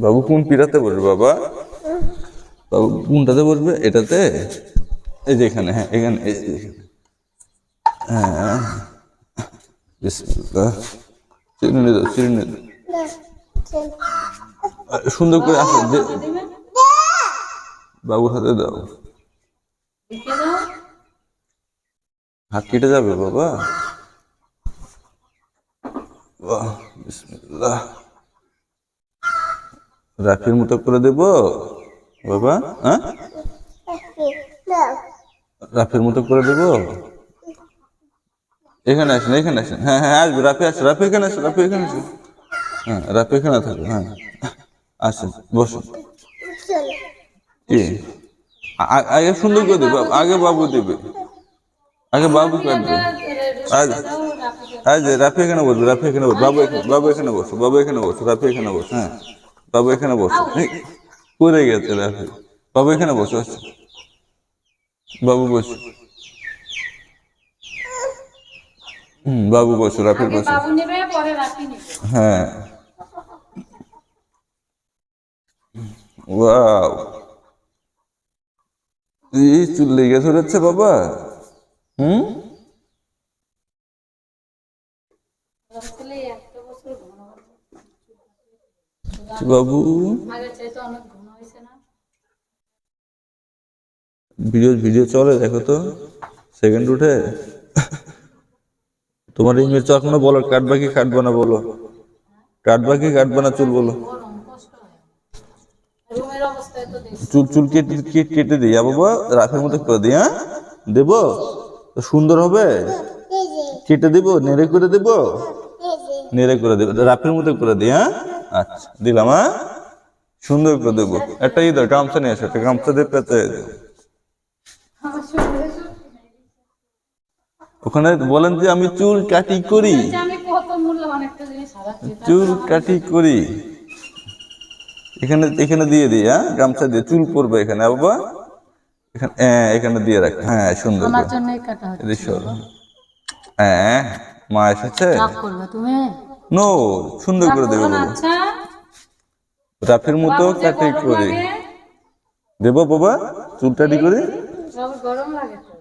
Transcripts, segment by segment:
বাবু কোন পিড়াতে বসবে বাবা? বাবু কোনটাতে বসবে? এটাতে? এই যে এখানে হ্যাঁ এখানে যে। হ্যাঁ। চিরুনি সুন্দর করে আসো, দে- বাবুর হাতে দাও। হাত কেটে যাবে বাবা। বাহ, বিসমিল্লাহ। রাখির মতো করে দেব। বাবা হ্যাঁ? রাফির মতো করে দেব? এখানে আসেন এখানে আসেন। হ্যাঁ হ্যাঁ আসবে। রাফি আসে, রাফি এখানে আসে, রাফি এখানে আসে। হ্যাঁ রাফি এখানে থাকবে হ্যাঁ। আসেন, বসুন। আগে সুন্দর করে দেবে, আগে বাবু দেবে। আগে বাবু কাটবে আজ আজ রাফি এখানে বসবে, রাফি এখানে বসবে। বাবু এখানে বাবু এখানে বসো, বাবু এখানে বসো, রাফি এখানে বসো হ্যাঁ। বাবু এখানে বসো। পড়ে গেছে রাফি? বাবু এখানে বসো আসো। বাবু বসো। হুম বাবু বসো রাফির বসো। হ্যাঁ। ওয়াও। এই চুল লেগে ধরেছে বাবা। হুম আসলে একটা বছর ঘন বাবু। ভিডিও ভিডিও চলে দেখো তো। সেকেন্ড উঠে তোমার ইমেল তো এখনও বলো কাটবা কি কাটবা না বলো। কাটবা কি কাটবা না চুল বলো। হয়। চুল চুল কেটে কেটে কেটে দিই। হ্যাঁ বাবা রাখের মতো করে দিই হ্যাঁ? দেবো? সুন্দর হবে? কেটে দেবো? নেড়ে করে দেবো? নেড়ে করে দেবো। রাফের মতো করে দিই হ্যাঁ? আচ্ছা দিলাম হ্যাঁ? সুন্দর করে দেবো। একটা ই দাও গামছা নিয়ে আসো একটা গামছা দিয়ে পেতে। ওখানে বলেন যে আমি চুল কাটি করি। চুল কাটি করি। এখানে এখানে দিয়ে দিই হ্যাঁ? গামছা দিয়ে চুল পরবে এখানে বাবা এখানে হ্যাঁ এখানে দিয়ে রাখ হ্যাঁ সুন্দর আমার করে। কাটা হচ্ছে হ্যাঁ মা এসেছে। তুমি? নো সুন্দর করে দেবে বাবা আচ্ছা। রাফের মতো কাটি করি। বাবা চুল কাটি করি। গরম লাগে তো।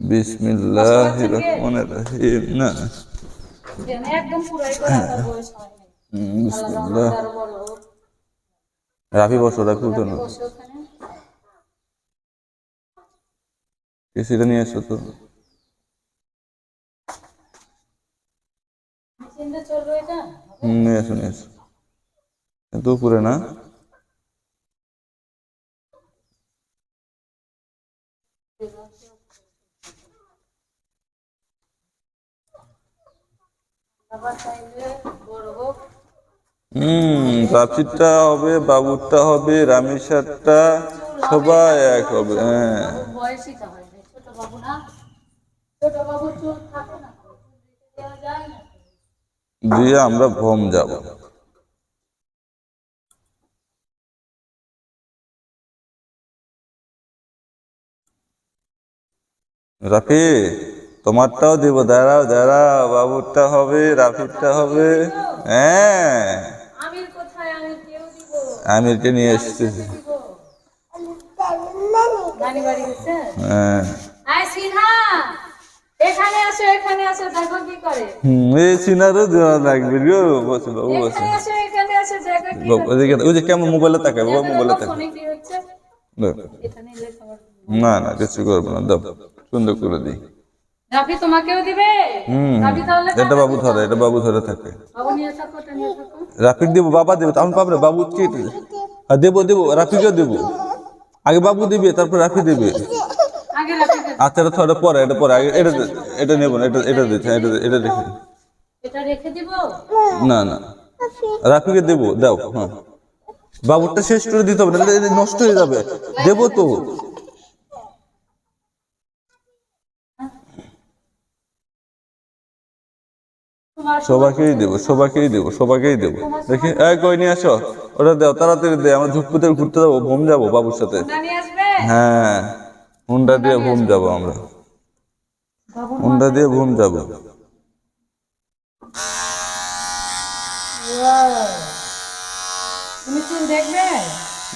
বিসমিল্লাহ রহমানির রহিম। না বিসমিল্লাহ। রাফি বসো উঠো না। বসে নিয়ে এসো তো মেশিনটা চলবে এটা হুম, নিয়ে নিয়ে উপরে না? হুম রাফিরটা হবে বাবুরটা হবে রামেশারটা সবাই এক হবে হ্যাঁ। হয় ছোট বাবু না? ছোট বাবু চুল থাকে না? দেওয়া যায় না? দিয়ে আমরা ভোম যাব। রাফি তোমারটাও দিব দাঁড়াও দাঁড়াও বাবুরটা হবে রাফিরটা হবে। হ্যাঁ। আমিরকে নিয়ে এসছি। হ্যাঁ। এখানে আসো এখানে আসো দেখো কি করে। হুম এই সিনারও দেওয়া লাগবে গো বসে বাবু বসে। এখানে আসো এখানে আসো দেখো কি বাবু, ওই যে কেমন মোবাইলে তাকায় বাবা মোবাইলে তাকায় কি হচ্ছে। না না কিছু করব না দাও সুন্দর করে দিই। রাফি তোমাকেও দিবে? হুম রাফি তাহলে এটা বাবু ধরে এটা বাবু ধরে থাকে। বাবু নিয়ে থাকো ওটা নিয়ে থাকো। রাফিক দেবো বাবা দেবো তখন পাবো বাবু আর দেবো দেবো রাফিকেও দেবো। আগে বাবু দিবে তারপর রাফি দেবে। আগে রাফিকে আচ্ছা এটা পরে এটা পরে আগে এটা এটা নেব না এটা এটা দিচ্ছে এটা এটা রেখে এটা রেখে দিব? না না। রাফিকে দেবো দাও হ্যাঁ। বাবুরটা শেষ করে দিতে হবে এটা নষ্ট হয়ে যাবে। দেবো তো। সবাইকেই দেবো সবাইকেই দেবো সবাইকেই দেবো। দেখি এই কই নিয়ে আসো? ওটা দাও তাড়াতাড়ি দে আমরা ঝুঁকপুতে ঘুরতে যাব ভোম যাব বাবুর সাথে। হ্যাঁ হুন্ডা দিয়ে ভোম যাব আমরা। হুন্ডা দিয়ে ভোম যাব।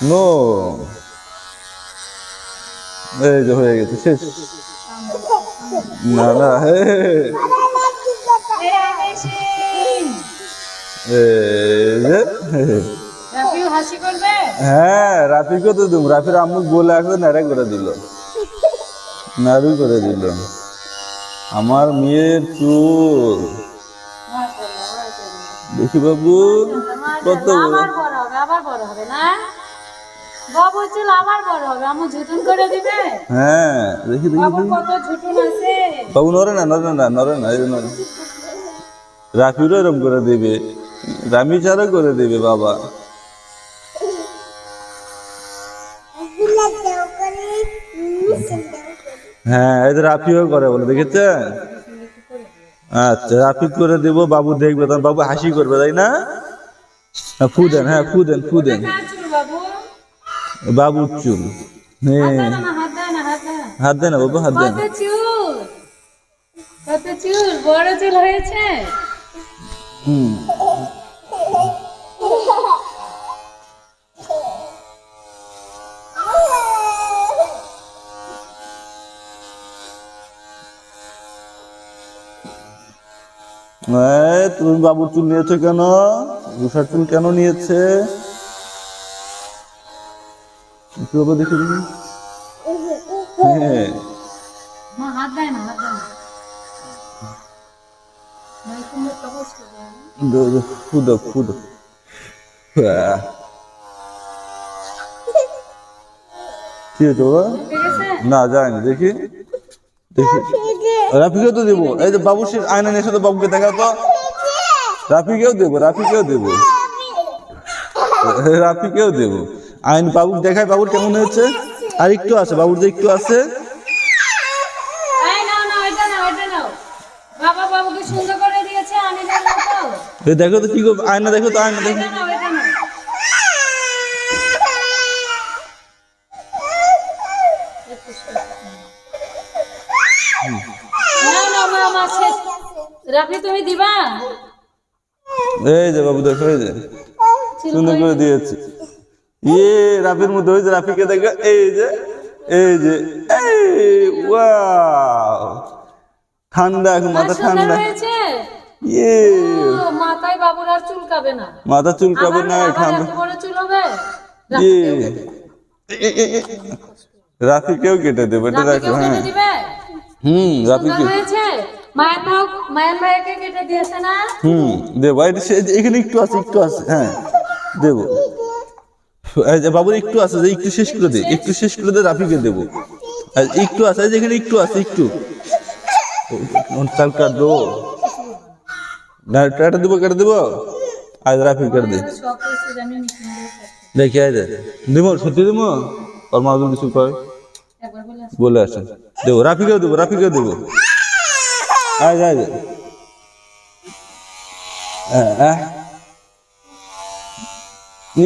নো। এই যে হয়ে গেছে শেষ। না না হে হ্যাঁ রাফিকে তো দিম রাফির আম্মু বলে আসলে নাড়া করে দিল। নাড়ু করে দিল। আমার মেয়ের চুল। দেখি বাবু কত বড়? আবার বড় হবে আবার বড় হবে না? বাবু চুল আবার বড় হবে আমু ঝুটুন করে দিবে? হ্যাঁ দেখি দেখি বাবু কত ঝুটুন আছে? বাবু নরে না নরে না নরে না এই যে নরে রাফিরও এরম করে দেবে রামি চারও করে দেবে বাবা। হ্যাঁ যে রাফিও করে বলে দেখেছেন আচ্ছা রাফি করে দেবো বাবু দেখবে তখন বাবু হাসি করবে তাই না? হ্যাঁ, ফু দেন হ্যাঁ ফু দেন ফু দেন। বাবু। বাবুর চুল হ্যাঁ। হাত। দেন বাবু হাত দেন। কত চুল? বড় চুল হয়েছে? হুম। তুমি বাবুর চুল নিয়েছো কেন? রুষার চুল কেন নিয়েছে? দেখে হ্যাঁ। মা হাত দেয় না হাত দেয় না। ভাই তুমি তো কষ্ট দাও দো দো ফুদো ফুদো আহ। কি হয়েছে ঠিক আছে না যায়নি দেখি। দেখি। রাফিকেও তো দেবো। এই যে বাবুর সে আয়না নিয়ে তো বাবুকে দেখা তো। রাফিকেও দেবো রাফিকেও দেবো। রাফিকেও দেবো। আইন বাবু দেখায় বাবুর কেমন হয়েছে? আর একটু আছে বাবুর যে একটু আছে। বাবা দেখো তো কি করবে আয়না দেখো তো আয়না দেখো। দিবা? এই যে বাবু দেখো এই যে। সুন্দর করে দিয়েছে। ইয়ে রাফির মধ্যে হয়েছে রাফিকে দেখো এই যে এই যে এই ওয়াও। ঠান্ডা এখন মাথা ঠান্ডা। হয়েছে? ইয়ে মাথায় বাবুর আর চুলকাবে না। মাথা চুলকাবে না ঠান্ডা। বড় চুল হবে? ইয়ে রাফিকেও কেটে দেবে এটা দেখো হ্যাঁ। হুম রাফিকে। হয়েছে? মায়ের ভাই মায়ের ভাইকে কেটে দিয়েছে না? হুম দেবো এখানে একটু আছে একটু আছে হ্যাঁ দেবো। বাবুর একটু আছে যে একটু শেষ করে দে একটু শেষ করে দে রাফিকে দেবো। আর একটু আছে এই যে এখানে একটু আছে একটু। চাল কাট দেবো না এটা দেবো কেটে দেবো। আজ রাফি কেটে দে। দেখি আয় দেবো সত্যি দেবো? ওর মা কিছু কয়? বলে আসো। বলে আসেন দেবো রাফিকেও দেবো রাফিকেও দেবো। আয় যায়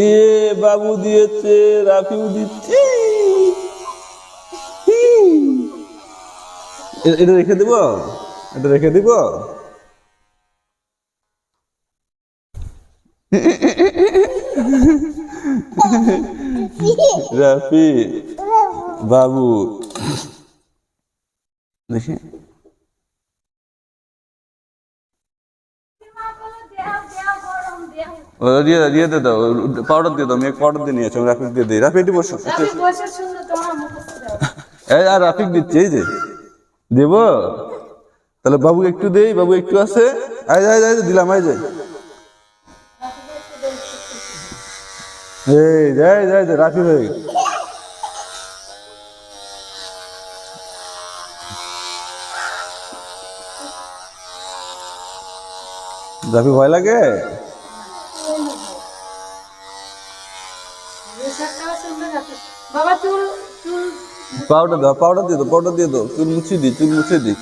এ বাবু দিয়েছে রাফিও দিচ্ছে। এটা রেখে দেবো? এটা রেখে দিব? রাফি, বাবু। দেখি। দিয়ে দিয়ে দে দাও পাউডার দিয়ে দাও মেয়ে পাউডার দিয়ে রাফিক দিয়ে দিই। রাফি এটি বসো। এই আর রাফিক দিচ্ছে এই যে। দেব? তাহলে বাবু একটু দেই বাবু একটু আছে। আয় আয় আয় দিলাম আয় যাই। এই যাই যাই যাই রাফি হয়ে। রাফি ভয় লাগে পোশাকটাও সুন্দর আছে। বাবা চুল চুল। পাউডার দাও পাউডার দিয়ে দাও পাউডার দিয়ে দাও। চুল মুছিয়ে দিই চুল মুছিয়ে দিই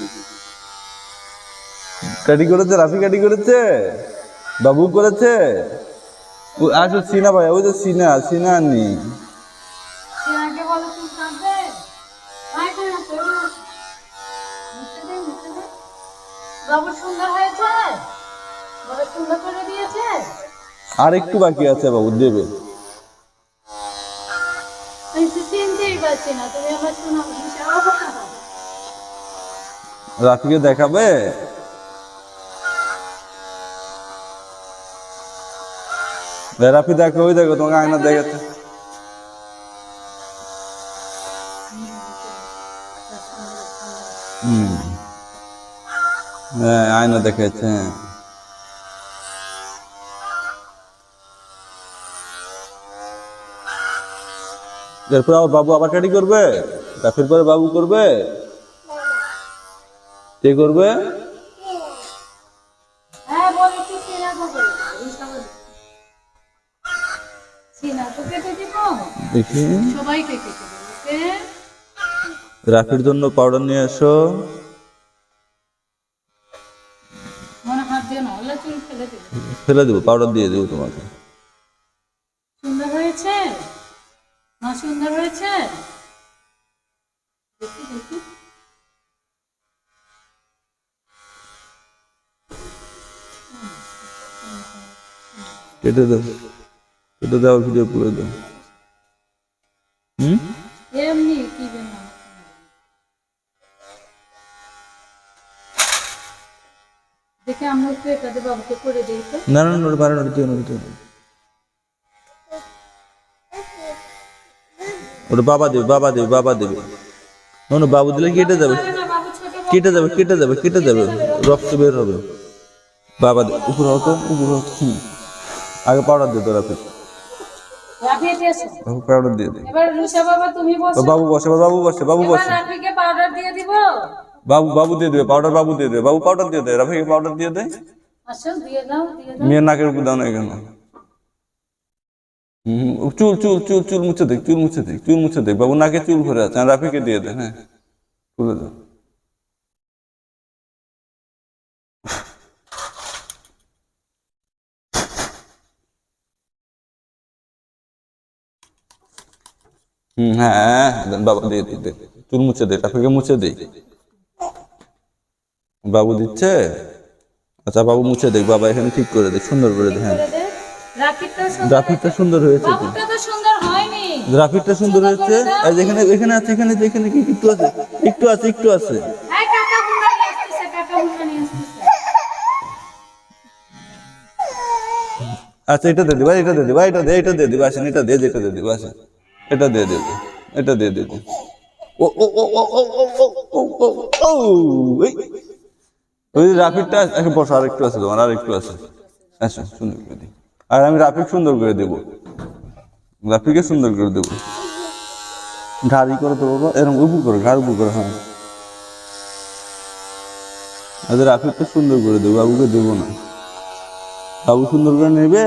কাটি করেছে রাফি কাটি করেছে? বাবু করেছে? আসো সিনা ভাই ওই যে সিনা সিনা নি। দে দে আর একটু বাকি আছে বাবু দেবে। রাকিকে দেখাবে? রাফি দেখো ওই দেখো তোমাকে আয়না দেখাতে হ্যাঁ আয়না দেখেছে হ্যাঁ। এরপরে আমার বাবু আবার কাটি করবে? গাফির পরে বাবু করবে? কে করবে? দেখি। রাফির জন্য পাউডার নিয়ে এসো। ফেলে দেবো পাউডার দিয়ে দেবো তোমাকে। না সুন্দর হয়েছে। দেখি দেখি। কেটে দাও। কেটে দাও ভিডিও করে দাও। হুম? এমনি কি জন্য দেখে আমরা একটু এটা বাবুকে করে দিই তো। না না না পারে না দিও না, দিও ওটা বাবা দেবে বাবা দেবে বাবা দেবে। না বাবু দিলে কেটে যাবে। কেটে যাবে কেটে যাবে কেটে যাবে রক্ত বের হবে। বাবা উপর হতো উপর হতো। আগে পাউডার দিয়ে তো রাফি রাফি দিয়েছ বাবু পাউডার দিয়ে দে। এবার রুষা বাবা বসো। বাবু বসে বাবু বসে বাবু বাবু বাবু দিয়ে দেবে পাউডার বাবু দিয়ে দেবে বাবু পাউডার দিয়ে দেয় রাফিকে পাউডার দিয়ে দেয় মেয়ের নাকের উপর দাও না কেন? হুম, চুল চুল চুল চুল মুছে দেখ চুল মুছে দেখ চুল মুছে দেখ বাবু নাকে চুল ভরে আছে রাফিকে দিয়ে দে হ্যাঁ। তুলে দাও। হ্যাঁ বাবা দিয়ে দে। চুল মুছে দে রাফিকে মুছে দে। বাবু দিচ্ছে? আচ্ছা বাবু মুছে দেখ বাবা এখানে ঠিক করে দে সুন্দর করে দে হ্যাঁ। গ্রাফিকটা সুন্দর হয়েছে গ্রাফিকটা সুন্দর হয়েছে আর যেখানে এখানে আছে এখানে এখানে কি একটু আছে একটু আছে একটু আছে আচ্ছা এটা দিয়ে দিবা এটা দিয়ে দিবা এটা দে এটা দিয়ে দিবা আসেন এটা দিয়ে দে, এটা দিয়ে দিবা আসেন এটা দিয়ে দিয়ে দে, এটা দিয়ে দিয়ে দে। ও ও ও ও ও ও ও ও ও ও এই। ওই রাফিকটা একে বসো আর একটু আছে তোমার আর একটু আছে আচ্ছা দিই আর আমি রাফিক সুন্দর করে দেবো। রাফিকে সুন্দর করে দেবো। ঘাড়ি করে দেবো এরকম উবু করে, ঘাড় উবু করে হ্যাঁ। আচ্ছা রাফিককে সুন্দর করে দেবো, বাবুকে দেবো না। বাবু সুন্দর করে নেবে?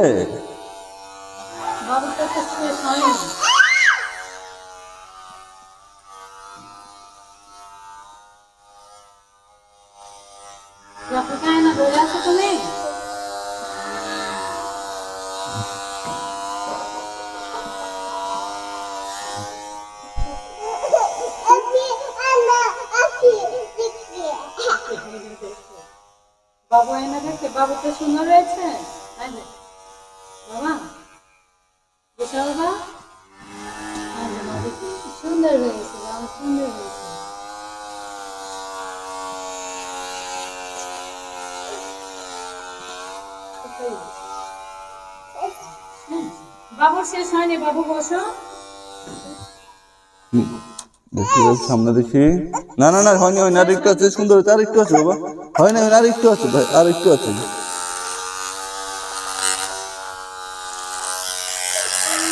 চলবা? সুন্দর হয়েছে সুন্দর হয়েছে। সামনে না না না হয়নি হয়নি আরেকটু আছে সুন্দর আছে আরেকটু আছে বাবা। হয়নি হয়নি আরেকটু আছে ভাই আরেকটু আছে।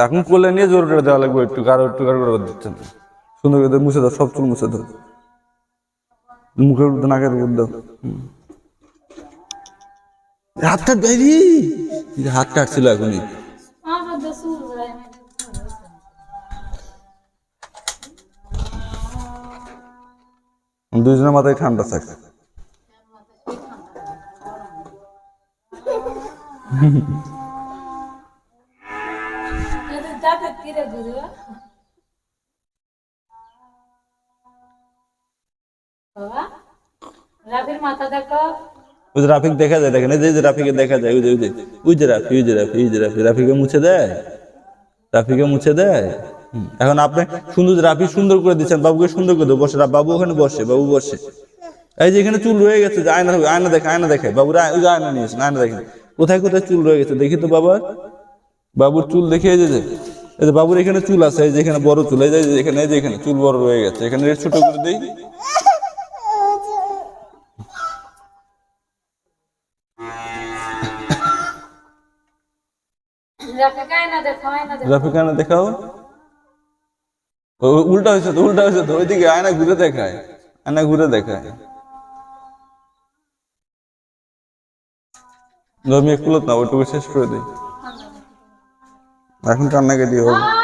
এখন কোলে নিয়ে জোর করে দেওয়া লাগবে, একটু কারও একটু কারও করে দিচ্ছেন। সুন্দর করে মুছে দাও, সব চুল মুছে দাও। মুখের উপর নাকের উপর দাও হুম। হাতটা বাইরি হাত কাটছিল এখনই। দুজনের মাথায় ঠান্ডা থাকে। এদের রাবির মাথা দেখো। ওই রাফিক দেখা যায়, দেখেন, এই যে- রাফিকে দেখা যায়, ওই যে ওই যে ওই যে রাফি, ওই যে রাফি, ওই যে রাফি, রাফিকে মুছে দেয়? রাফিকে মুছে দেয়? এখন আপনি সুন্দর, রাফি সুন্দর করে দিচ্ছেন, বাবুকে সুন্দর করে বসে, বাবু ওখানে বসে, বাবু বসে। এই যে এখানে চুল রয়ে গেছে, যে আয়না আয়না দেখে আয়না দেখে, বাবুর ওই যে আয়না নিয়েছেন আয়না দেখেন। কোথায় কোথায় চুল রয়ে গেছে, দেখি তো, বাবা। বাবুর চুল দেখে যে- এই বাবুর এখানে চুল আছে, এই যে এখানে বড় চুল, এই যে এখানে, এই যে এখানে চুল বড় রয়ে গেছে। এখানে ছোট করে দেই। রাফি গায়ে না দেখো আয়না দেখো রাফিক আয়না দেখাও উল্টা হয়েছে তো, উল্টা হয়েছে তো, ওইদিকে আয়না ঘুরে দেখায়, আয়না ঘুরে দেখায়। আমি একটু না ওইটুকু শেষ করে দিই। এখন কান্নাকাটি হবে?